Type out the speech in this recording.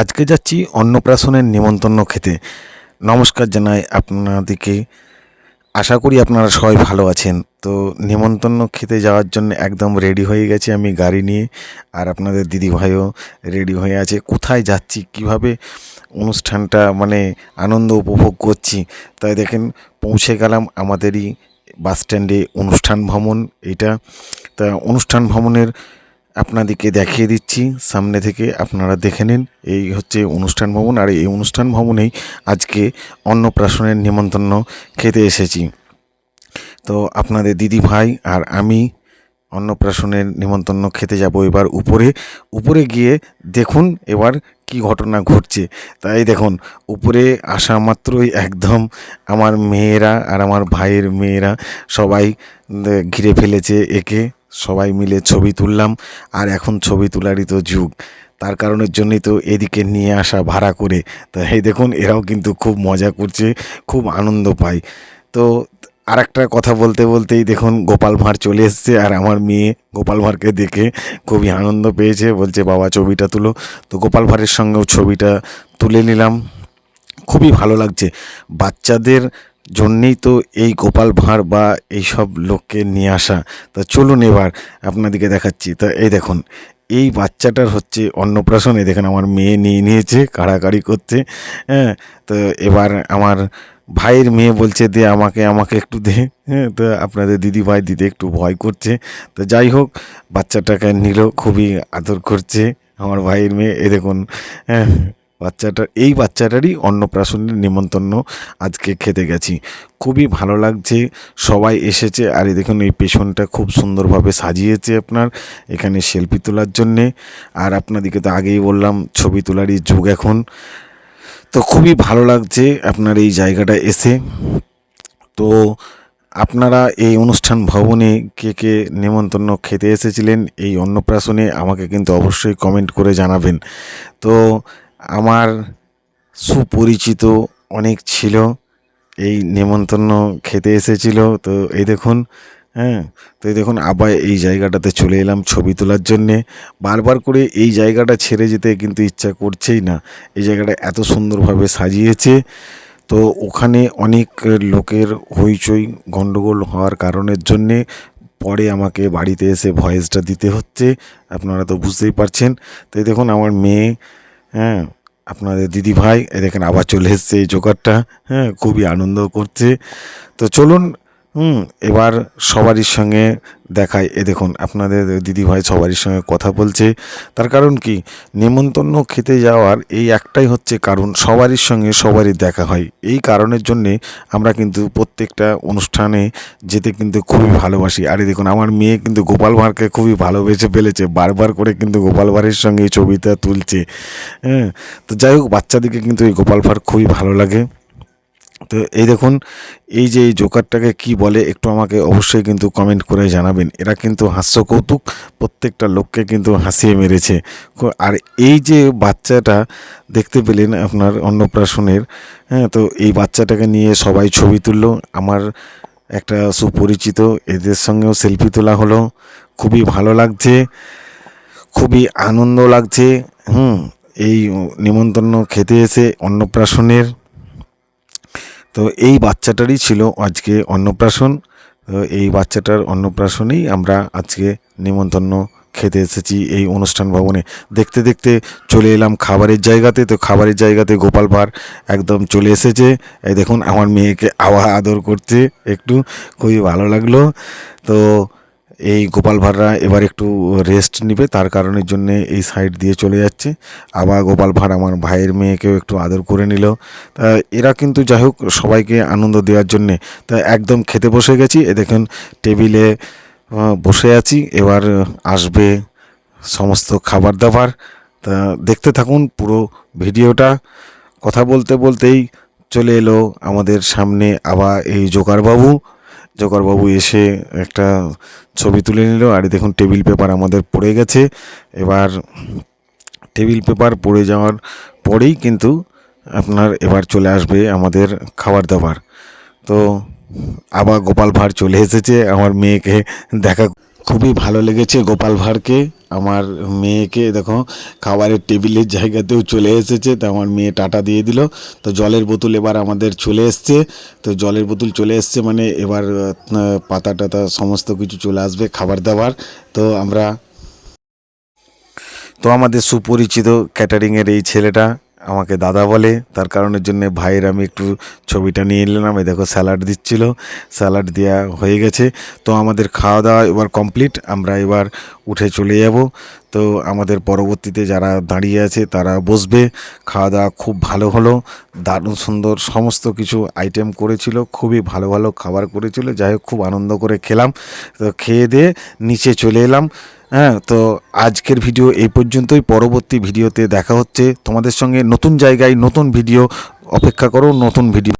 আজকে যাচ্ছি অন্নপ্রাশনের নিমন্ত্রণ খেতে। নমস্কার জানাই আপনাদেরকে। আশা করি আপনারা সবাই ভালো আছেন। তো নিমন্ত্রণ খেতে যাওয়ার জন্য একদম রেডি হয়ে গেছি আমি গাড়ি নিয়ে। আর আপনাদের দিদিভাইও রেডি হয়ে আছে। কোথায় যাচ্ছি, কীভাবে অনুষ্ঠানটা মানে আনন্দ উপভোগ করছি, তাই দেখেন পৌঁছে গেলাম আমাদেরই বাস স্ট্যান্ডে অনুষ্ঠান ভবন এটা। তা অনুষ্ঠান ভবনের আপনাদেরকে দেখিয়ে দিচ্ছি। সামনে থেকে আপনারা দেখে নিন। এই হচ্ছে অনুষ্ঠান ভবন আর এই অনুষ্ঠান ভবনেই আজকে অন্নপ্রাশনের নিমন্ত্রণ খেতে এসেছি। তো আপনাদের দিদি ভাই আর আমি অন্নপ্রাশনের নিমন্ত্রণ খেতে যাব এবার উপরে। উপরে গিয়ে দেখুন এবার কি ঘটনা ঘটছে। তাই দেখুন, উপরে আসা মাত্রই একদম আমার মেয়েরা আর আমার ভাইয়ের মেয়েরা সবাই ঘিরে ফেলেছে একে। সবাই মিলে ছবি তুললাম, আর এখন ছবি তোলারই তো যুগ। তার কারণের জন্যই তো এদিকে নিয়ে আসা ভাড়া করে। তো এই দেখুন, এরাও কিন্তু খুব মজা করছে, খুব আনন্দ পায়। তো আর একটা কথা বলতে বলতেই দেখুন, গোপাল ভাঁড় চলে এসছে, আর আমার মেয়ে গোপাল ভাঁড়কে দেখে খুবই আনন্দ পেয়েছে। বলছে, বাবা, ছবিটা তুলো। তো গোপাল ভাঁড়ের সঙ্গেও ছবিটা তুলে নিলাম। খুবই ভালো লাগছে। বাচ্চাদের জন্যেই তো এই গোপাল ভাঁড় বা এইসব লোককে নিয়ে আসা। তা চলুন এবার আপনাদেরকে দেখাচ্ছি। তা এই দেখুন, এই বাচ্চাটার হচ্ছে অন্নপ্রাশন। এই দেখেন, আমার মেয়ে নিয়ে নিয়েছে, কাড়াকাড়ি করছে হ্যাঁ। তো এবার আমার ভাইয়ের মেয়ে বলছে, দে আমাকে আমাকে একটু দে। হ্যাঁ তো আপনাদের দিদি ভাই দিতে একটু ভয় করছে। তো যাই হোক, বাচ্চাটাকে নিল, খুবই আদর করছে আমার ভাইয়ের মেয়ে। এ দেখুন হ্যাঁ। বাচ্চাটা, এই বাচ্চাটারই অন্নপ্রাশনের নিমন্ত্রণ আজকে খেতে গেছি। খুবই ভালো লাগছে, সবাই এসেছে। আর এই দেখুন, এই পেছনটা খুব সুন্দরভাবে সাজিয়েছে আপনার, এখানে সেলফি তোলার জন্যে। আর আপনাদেরকে তো আগেই বললাম, ছবি তোলারই যুগ এখন। তো খুবই ভালো লাগছে আপনার এই জায়গাটা এসে। তো আপনারা এই অনুষ্ঠান ভবনে কে কে নেমন্তন্ন খেতে এসেছিলেন এই অন্নপ্রাশনে আমাকে কিন্তু অবশ্যই কমেন্ট করে জানাবেন। তো আমার সুপরিচিত অনেক ছিল। এই নেমন্তন্ন খেতে এসেছিল। তো এই দেখুন হ্যাঁ তো এই দেখুন, আবার এই জায়গাটাতে চলে এলাম ছবি তোলার জন্যে। বারবার করে এই জায়গাটা ছেড়ে যেতে কিন্তু ইচ্ছা করছেই না। এই জায়গাটা এত সুন্দরভাবে সাজিয়েছে। তো ওখানে অনেক লোকের হইচই, গণ্ডগোল হওয়ার কারণের জন্যে পরে আমাকে বাড়িতে এসে ভয়েসটা দিতে হচ্ছে। আপনারা তো বুঝতেই পারছেন। তো এই দেখুন, আমার মেয়ে হ্যাঁ আপনাদের দিদি ভাই দেখেন আবার চলে এসছে এই জোকারটা হ্যাঁ খুবই আনন্দ করছে। তো চলুন, হুম, এবার সবারই সঙ্গে দেখায় এ দেখুন, আপনাদের দিদি ভাই সবারই সঙ্গে কথা বলছে। তার কারণ কি? নেমন্তন্ন খেতে যাওয়ার এই একটাই হচ্ছে কারণ, সবারই সঙ্গে সবারই দেখা হয়। এই কারণের জন্যে আমরা কিন্তু প্রত্যেকটা অনুষ্ঠানে যেতে কিন্তু খুবই ভালোবাসি। আর দেখুন, আমার মেয়ে কিন্তু গোপাল ভাঁড়কে খুবই ভালোবেসে ফেলেছে। বারবার করে কিন্তু গোপাল ভাঁড়ের সঙ্গে এই ছবিটা তুলছে। হ্যাঁ তো যাই হোক বাচ্চাদেরকে কিন্তু এই গোপাল ভাঁড় খুবই ভালো লাগে। তো এই দেখুন, এই যে এই জোকারটাকে কি বলে একটু আমাকে অবশ্যই কিন্তু কমেন্ট করে জানাবেন। এরা কিন্তু হাস্য কৌতুক প্রত্যেকটা লোককে কিন্তু হাসিয়ে মেরেছে। আর এই যে বাচ্চাটা দেখতে পেলেন আপনার অন্নপ্রাশনের হ্যাঁ তো এই বাচ্চাটাকে নিয়ে সবাই ছবি তুললো। আমার একটা সুপরিচিত, এদের সঙ্গেও সেলফি তোলা হলো। খুবই ভালো লাগছে, খুবই আনন্দ লাগছে। হুম, এই নিমন্ত্রণ খেতে এসে অন্নপ্রাশনের তো এই বাচ্চাটারই ছিল আজকে অন্নপ্রাশন। তো এই বাচ্চাটার অন্নপ্রাশনেই আমরা আজকে নিমন্ত্রণ খেতে এসেছি এই অনুষ্ঠান ভবনে। দেখতে দেখতে চলে এলাম খাবারের জায়গাতে। তো খাবারের জায়গাতে গোপাল ভাঁড় একদম চলে এসেছে। এই দেখুন, আমার মেয়েকে আওয়া আদর করছে। একটু খুবই ভালো লাগল। তো এই গোপাল ভাঁড়রা এবার একটু রেস্ট নেবে, তার কারণের জন্য এই সাইড দিয়ে চলে যাচ্ছে। আবার গোপাল ভাঁড় আমার ভাইয়ের মেয়েকেও একটু আদর করে নিল। তা এরা কিন্তু যাই হোক সবাইকে আনন্দ দেওয়ার জন্যে, তা একদম খেতে বসে গেছি। এ দেখুন, টেবিলে বসে আছি। এবার আসবে সমস্ত খাবার দাবার। তা দেখতে থাকুন পুরো ভিডিওটা। কথা বলতে বলতেই চলে এলো আমাদের সামনে আবার এই জোকারবাবু। জোকারবাবু এসে একটা ছবি তুলে নিল, আর দেখুন টেবিল পেপার আমাদের পড়ে গেছে। এবার টেবিল পেপার পড়ে যাওয়ার পরেই কিন্তু আপনার এবার চলে আসবে আমাদের খাবার দাবার। তো আবার গোপাল ভাঁড় চলে এসেছে, আমার মেয়েকে দেখা খুবই ভালো লেগেছে গোপাল ভাঁড়কে। আমার মেয়েকে, দেখো, খাবারের টেবিলের জায়গাতেও চলে এসেছে, তো আমার মেয়ে টাটা দিয়ে দিল। তো জলের বোতল এবার আমাদের চলে এসছে। তো জলের বোতল চলে এসছে মানে এবার পাতা টাতা সমস্ত কিছু চলে আসবে খাবার দাবার। তো আমরা, তো আমাদের সুপরিচিত ক্যাটারিংয়ের এই ছেলেটা আমাকে দাদা বলে, তার কারণের জন্য ভাইয়ের আমি একটু ছবিটা নিয়ে নিলাম। এই দেখো, স্যালাড দিচ্ছিল। স্যালাড দেওয়া হয়ে গেছে। তো আমাদের খাওয়া দাওয়া এবার কমপ্লিট। আমরা এবার উঠে চলে যাব। তো আমাদের পরবর্তীতে যারা দাঁড়িয়ে আছে, তারা বসবে। খাওয়া দাওয়া খুব ভালো হলো। দারুণ সুন্দর সমস্ত কিছু আইটেম করেছিল। খুবই ভালো ভালো খাবার করেছিল। যাই হোক, খুব আনন্দ করে খেলাম। তো খেয়ে দিয়ে নিচে চলে এলাম। হ্যাঁ তো আজকের ভিডিও এই পর্যন্তই। পরবর্তী ভিডিওতে দেখা হচ্ছে। তোমাদের সঙ্গে নতুন জায়গায় নতুন ভিডিও। অপেক্ষা করো, নতুন ভিডিও।